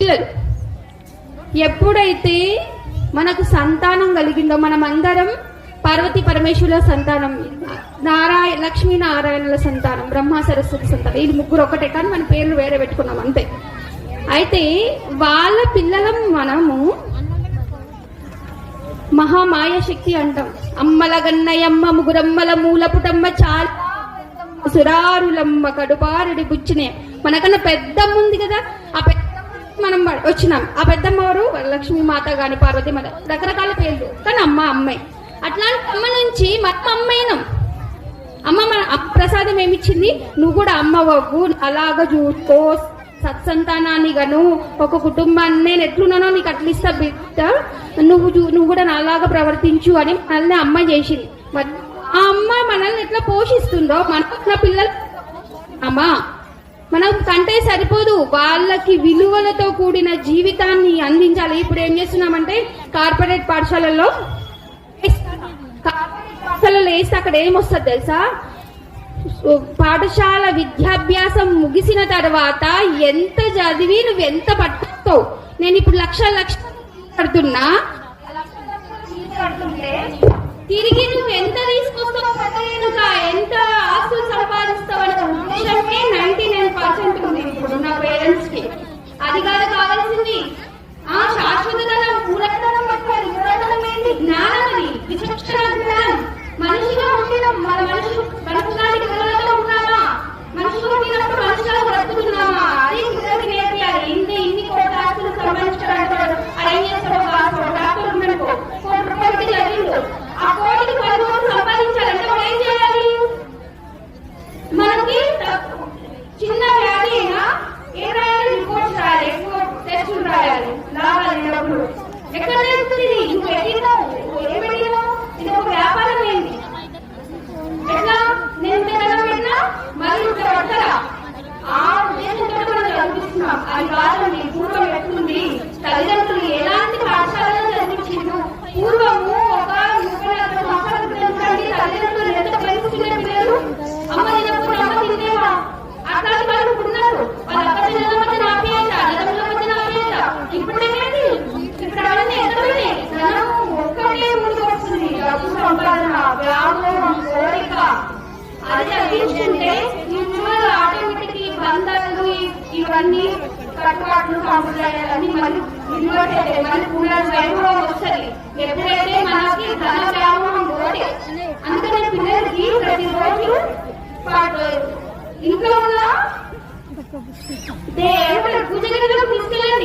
పిల్లలు ఎప్పుడైతే మనకు సంతానం కలిగిందో మనం అందరం పార్వతి పరమేశ్వరుల సంతానం నారాయణ లక్ష్మీ నారాయణుల సంతానం బ్రహ్మ సరస్వతి సంతానం వీళ్ళు ముగ్గురు ఒకటే కానీ మన పేర్లు వేరే పెట్టుకున్నాం అంతే. అయితే వాళ్ళ పిల్లలం మనము మహామాయ శక్తి అంటాం. అమ్మల గన్నయమ్మ ముగురమ్మల మూలపుటమ్మ చాలా సురారులమ్మ కడుపారుడి బుచ్చినే మనకన్నా పెద్దమ్మ ఉంది కదా ఆ పెద్ద మనం వచ్చినాం. ఆ పెద్దమ్మ వారు లక్ష్మీ మాత గాని పార్వతి మాత రకరకాల పేర్లు. కానీ అమ్మ అమ్మాయి అట్లాంటి అమ్మ నుంచి మనం అమ్మైనాం. అమ్మ మన ప్రసాదం ఏమిచ్చింది? నువ్వు కూడా అమ్మవకు అలాగ చూసుకో. సత్సంతానాన్ని గను ఒక కుటుంబాన్ని నేను ఎట్లున్నానో నీకు అట్లా ఇస్తా బిడ్డ. నువ్వు నువ్వు కూడా నాలాగా ప్రవర్తించు అని మనల్ని అమ్మ చేసింది. ఆ అమ్మ మనల్ని ఎట్లా పోషిస్తుందో మన పిల్లలు అమ్మా మనం కంటే సరిపోదు. వాళ్ళకి విలువలతో కూడిన జీవితాన్ని అందించాలి. ఇప్పుడు ఏం చేస్తున్నామంటే కార్పొరేట్ పాఠశాలల్లో కార్పొరేట్ పాఠశాలలో వేస్తే అక్కడ ఏమొస్తుంది తెలుసా? పాఠశాల విద్యాభ్యాసం ముగిసిన తర్వాత ఎంత చదివి నువ్వు ఎంత పట్టుకోవు నేను ఇప్పుడు లక్ష లక్ష కడుతున్నా అది కాదు కావాల్సింది. కట్టుబాట్లు సాంప్రదాయాలన్నీ మళ్ళీ ఇన్వర్ట్ అవుతాయి మళ్ళీ వస్తుంది. ఎప్పుడైతే మనకి ధన వ్యామోహం పోతే పిల్లలకి ప్రతిరోజు ఇంట్లో ఉన్న పూజ గదిలో తీసుకెళ్ళండి.